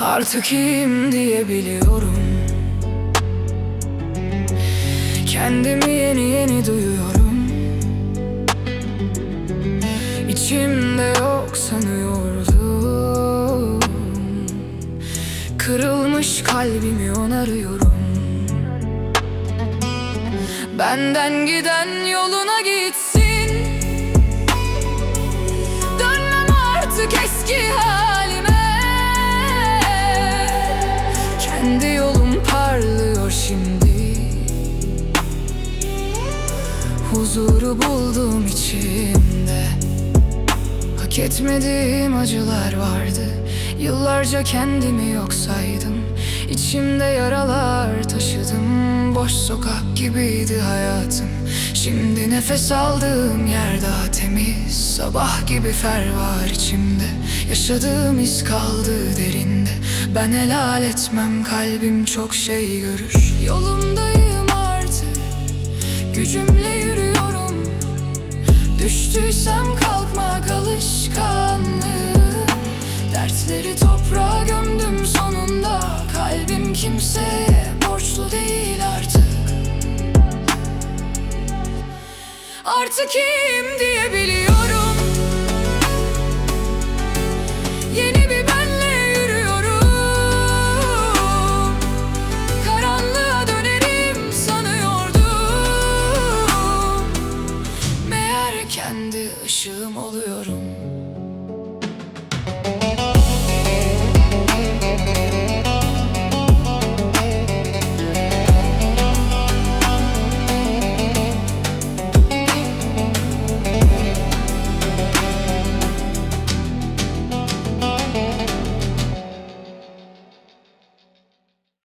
Artık kim diyebiliyorum. Kendimi yeni yeni duyuyorum. İçimde yok sanıyordum. Kırılmış kalbimi onarıyorum. Benden giden yoluna gitsin Kendi yolum parlıyor şimdi. Huzuru buldum içimde. Hak etmediğim acılar vardı. Yıllarca kendimi yok saydım. İçimde yaralar taşıdım. Boş sokak gibiydi hayatım. Şimdi nefes aldığım yer daha temiz. Sabah gibi fer var içimde. Yaşadığım iz kaldı derinde Ben helal etmem kalbim çok şey görür. Yolumdayım artık Gücümle yürüyorum. Düştüysem kalkmak alışkanlığım Dertleri toprağa gömdüm sonunda. Kalbim kimseye borçlu değil artık. Artık kim diyebiliyor Kendi ışığım oluyorum.